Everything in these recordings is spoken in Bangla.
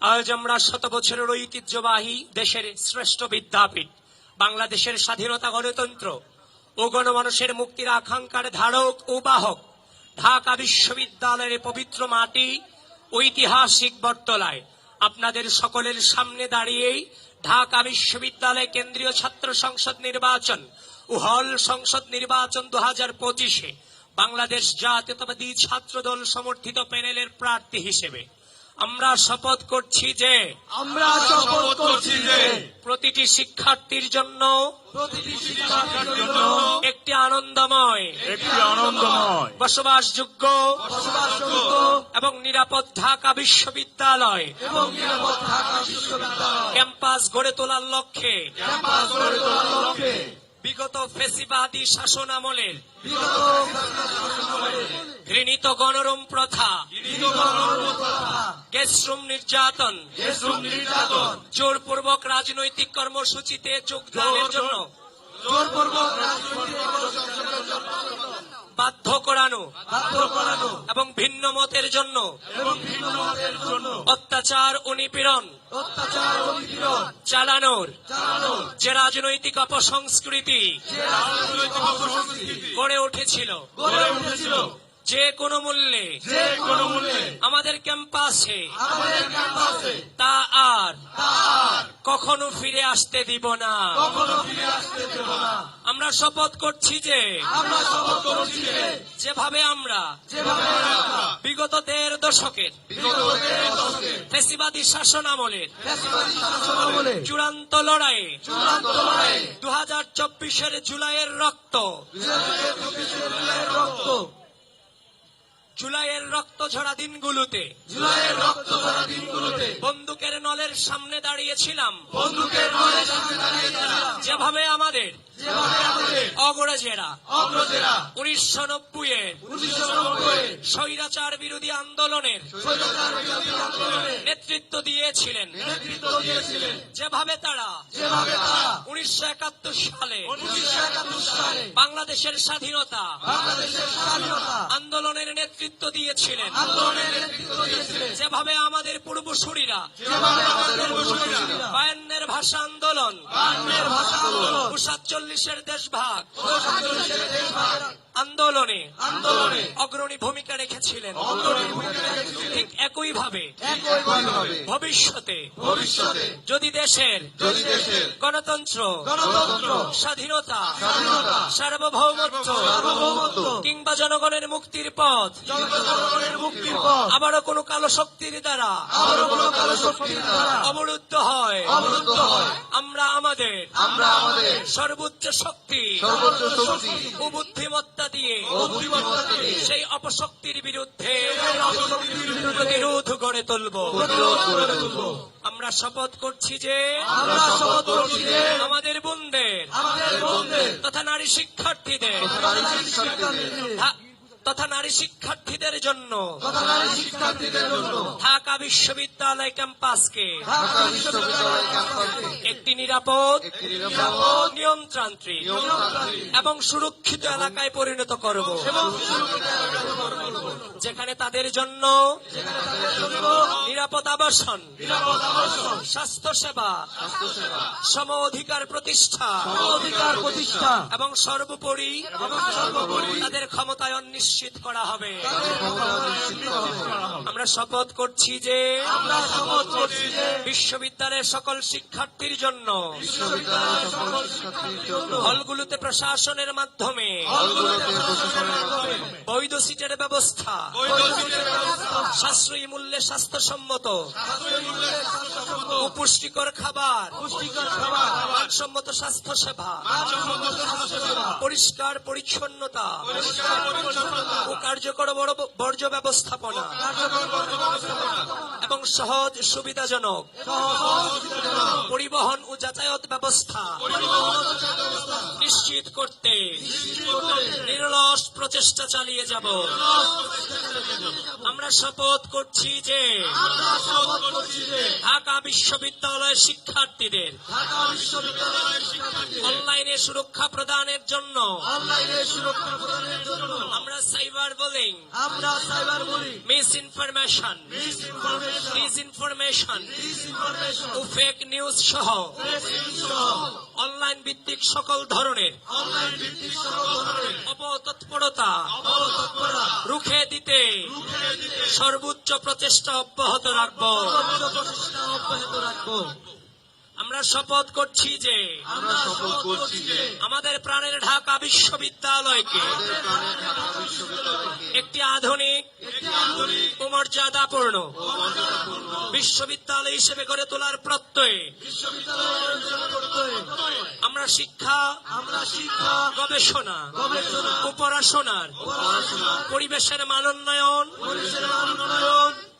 আজ আমরা শত বছরের ঐতিহ্যবাহী দেশের শ্রেষ্ঠ বিদ্যাপীঠ, বাংলাদেশের স্বাধীনতা গণতন্ত্র ও গণমানুষের মুক্তির আকাঙ্ক্ষার ধারক ও বাহক ঢাকা বিশ্ববিদ্যালয়ের পবিত্র মাটি ঐতিহাসিক বটতলায় আপনাদের সকলের সামনে দাঁড়িয়েই ঢাকা বিশ্ববিদ্যালয় কেন্দ্রীয় ছাত্র সংসদ নির্বাচন ও হল সংসদ নির্বাচন দু হাজার পঁচিশে বাংলাদেশ জাতীয়তাবাদী ছাত্রদল সমর্থিত প্যানেলের প্রার্থী হিসেবে আমরা শপথ করছি যে আমরা শপথ করছি যে প্রতিটি শিক্ষার্থীর জন্য প্রতিটি শিক্ষার্থীর জন্য একটি আনন্দময় একটি আনন্দময় বসবাসযোগ্য বসবাসযোগ্য এবং নিরাপদ ঢাকা বিশ্ববিদ্যালয় এবং নিরাপদ ঢাকা বিশ্ববিদ্যালয়। ক্যাম্পাস গড়ে তোলার লক্ষ্যে। ক্যাম্পাস গড়ে তোলার লক্ষ্যে। বিগত ফেসিবাদী শাসন আমলের ঘৃণিত গণরম প্রথা গেস্টরুম নির্যাতন, জোরপূর্বক রাজনৈতিক কর্মসূচিতে যোগদানের জন্য জোরপূর্বক বাধ্য করানো বাধ্য করানো। এবং ভিন্ন মতের জন্য। অত্যাচার ও নিপীড়ন। চালানোর। যে রাজনৈতিক অপসংস্কৃতি। গড়ে উঠেছিল। যে কোনো মূল্যে যে কোনো মূল্যে আমাদের ক্যাম্পাসে আমাদের ক্যাম্পাসে তা আর কখনো ফিরে আসতে দিব না। কখনো ফিরে আসতে দেব না। আমরা শপথ করছি যে আমরা শপথ করছি যে যেভাবে আমরা যেভাবে আমরা বিগত দেড় দশকের বিগত দেড় দশকে ফেসিবাদী শাসন আমলের চূড়ান্ত লড়াইয়ে চূড়ান্ত লড়াই দু হাজার চব্বিশের জুলাইয়ের রক্ত জুলাইয়ের রক্ত ঝরা দিনগুলোতে। জুলাইয়ের রক্ত ঝরা দিনগুলোতে। বন্দুকের নলের সামনে দাঁড়িয়েছিলাম। বন্দুকের নলের সামনে দাঁড়িয়েছিলাম। যেভাবে আমাদের অগ্রজেরা অগ্রজেরা উনিশশো নব্বই এর স্বৈরাচার বিরোধী আন্দোলনের নেতৃত্ব দিয়েছিলেন। যেভাবে তারা উনিশশো একাত্তর সালে বাংলাদেশের স্বাধীনতা আন্দোলনের নেতৃত্ব দিয়েছিলেন। যেভাবে আমাদের পূর্বসূরীরা বায়ান্নের ভাষা আন্দোলন বাংলার ভাষা আন্দোলন ও সাতচল্লিশের দেশভাগ ভাগ আন্দোলনে আন্দোলনে অগ্রণী ভূমিকা রেখেছিলেন অগ্রণী ভূমিকা রেখেছিলেন। ঠিক একইভাবে একইভাবে ভবিষ্যতে ভবিষ্যতে যদি দেশের যদি দেশের গণতন্ত্র গণতন্ত্র স্বাধীনতা স্বাধীনতা সার্বভৌমত্ব সার্বভৌমত্ব কিংবা জনগণের মুক্তির পথ জনগণের মুক্তির পথ আবারও কোনো কালো শক্তির দ্বারা আবারও কোনো কালো শক্তির দ্বারা অবরুদ্ধ হয়। অবরুদ্ধ হয়। আমরা আমাদের আমরা আমাদের সর্বোচ্চ শক্তি সর্বোচ্চ শক্তি ও বুদ্ধিমত্তা দিয়ে বুদ্ধিমত্তা দিয়ে সেই অপশক্তির বিরুদ্ধে সেই অপশক্তির বিরুদ্ধে প্রতিরোধ গড়ে তুলব। আমরা শপথ করছি যে আমরা শপথ করছি যে আমাদের বোনদের আমাদের তথা নারী শিক্ষার্থীদের ধা- তথা নারী শিক্ষার্থীদের জন্য ঢাকা বিশ্ববিদ্যালয় ক্যাম্পাসকে ঢাকা একটি নিরাপদ একটি নিরাপদ নিয়মতান্ত্রিক এবং সুরক্ষিত এলাকায় পরিণত করব। যেখানে তাদের জন্য নিরাপদ আবাসন স্বাস্থ্য সেবা সম অধিকার প্রতিষ্ঠা অধিকার প্রতিষ্ঠা এবং সর্বোপরি তাদের ক্ষমতায়ন নিশ্চিত করা হবে। আমরা শপথ করছি যে বিশ্ববিদ্যালয়ের সকল শিক্ষার্থীর জন্য হলগুলোতে প্রশাসনের মাধ্যমে বৈধ সিটের ব্যবস্থা সাশ্রয়ী মূল্যে স্বাস্থ্যসম্মত। পুষ্টিকর খাবার। মানসম্মত স্বাস্থ্য সেবা পরিষ্কার পরিচ্ছন্নতা। ও কার্যকর বর্জ্য ব্যবস্থাপনা। এবং সহজ সুবিধাজনক। পরিবহন ও যাতায়াত ব্যবস্থা। নিশ্চিত করতে নিরলস প্রচেষ্টা চালিয়ে যাব। আমরা শপথ করছি যে ঢাকা বিশ্ববিদ্যালয়ের শিক্ষার্থীদের। ঢাকা বিশ্ববিদ্যালয়ের অনলাইনে সুরক্ষা প্রদানের জন্য। অনলাইনে সুরক্ষা প্রদানের জন্য। আমরা সাইবার বুলিং। আমরা সাইবার বলি। মিস ইনফরমেশন মিস ইনফরমেশন ও ফেক নিউজ সহ। অনলাইন ভিত্তিক সকল ধরনের। অনলাইন ভিত্তিক সকল ধরনের। অপতৎপরতা রুখে দিতে। রুখে দিতে। সর্বোচ্চ প্রচেষ্টা অব্যাহত রাখব। সর্বোচ্চ প্রচেষ্টা অব্যাহত রাখব। আমরা শপথ করছি যে আমরা শপথ করছি যে আমাদের প্রাণের ঢাকা বিশ্ববিদ্যালয়কে একটি আধুনিক ও মর্যাদাপূর্ণ বিশ্ববিদ্যালয় হিসেবে গড়ে তোলার প্রত্যয়ে। আমরা শিক্ষা আমরা শিক্ষা গবেষণা গবেষণা পরিবেশের মানোন্নয়ন পরিবেশের উন্নয়ন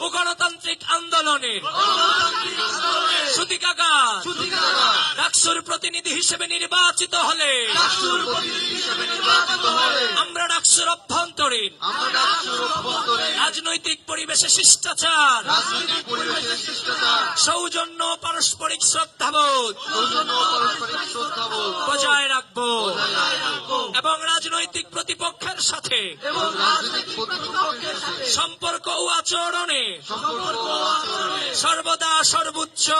ও গণতান্ত্রিক আন্দোলনের ডাকসুর প্রতিনিধি হিসেবে নির্বাচিত হলে। আমরা ডাকসুর অভ্যন্তরীণ। রাজনৈতিক পরিবেশে শিষ্টাচার। সৌজন্য পারস্পরিক শ্রদ্ধাবোধ। বজায় রাখব। এবং রাজনৈতিক রাজনৈতিক প্রতিপক্ষের সাথে। সম্পর্ক ও আচরণে। সর্বদা সর্বোচ্চ।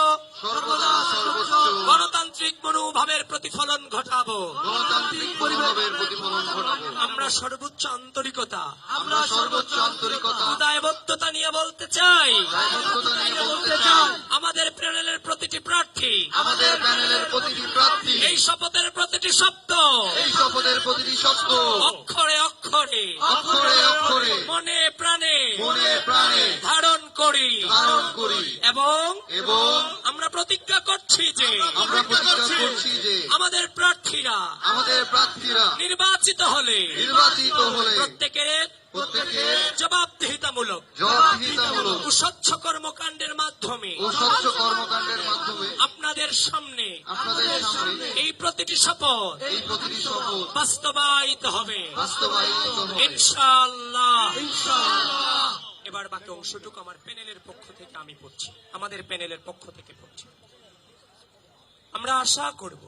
গণতান্ত্রিক মনোভাবের প্রতিফলন ঘটাবো। আমরা সর্বোচ্চ আন্তরিকতা। আমরা সর্বোচ্চ আন্তরিকতা। নিয়ে বলতে চাই। দায়বদ্ধতা নিয়ে বলতে চাই। আমাদের প্যানেলের প্রতিটি প্রার্থী। আমাদের প্যানেলের প্রতিটি প্রার্থী। এই শপথের প্রতিটি শব্দ। এই শপথের প্রতিটি শব্দ। অক্ষরে অক্ষরে। মনে প্রাণে মনে প্রাণে। ধারণ করি। ধারণ করি। এবং এবং আমরা প্রতিজ্ঞা করছি যে আমরা প্রতিজ্ঞা করছি যে আমাদের প্রার্থীরা আমাদের প্রার্থীরা নির্বাচিত হলে নির্বাচিত হলে প্রত্যেকের প্রত্যেকে জবাবদিহিতামূলক। জবাবদিহিতামূলক। কর্মকাণ্ডের মাধ্যমে আপনাদের সামনে এই প্রতিটি শপথ বাস্তবায়িত হবে। ইনশাআল্লাহ। এবার বাকি অংশটুকু আমার প্যানেলের পক্ষ থেকে আমি পড়ছি। আমাদের প্যানেলের পক্ষ থেকে পড়ছি। আমরা আশা করব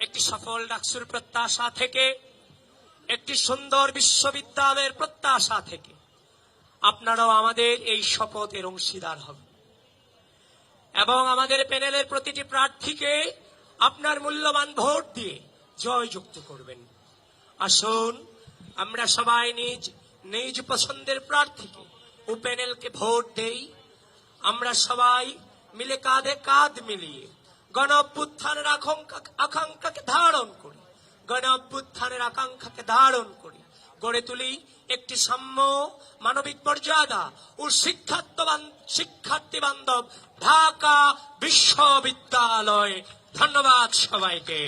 একটি সফল ডাকসুর প্রত্যাশা থেকে একটি সুন্দর বিশ্ববিদ্যালয়ের প্রত্যাশা থেকে আপনারাও আমাদের এই শপথের অংশীদার হবে এবং আমাদের প্যানেলের প্রতিটি প্রার্থীকে আপনার মূল্যবান ভোট দিয়ে জয়যুক্ত করবেন। আসুন, আমরা সবাই নিজ নিজ পছন্দের প্রার্থীকে ও প্যানেলকে ভোট দেই। আমরা সবাই মিলে কাঁধে কাঁধ মিলিয়ে গণ অভ্যুত্থানের আকাঙ্ক্ষাকে ধারণ করি। গণ অভ্যুত্থানের আকাঙ্ক্ষাকে ধারণ করি। গড়ে তুলি একটি সাম্য মানবিক মর্যাদা ও শিক্ষার্থী বান্ধব ঢাকা বিশ্ববিদ্যালয়। ধন্যবাদ সবাইকে।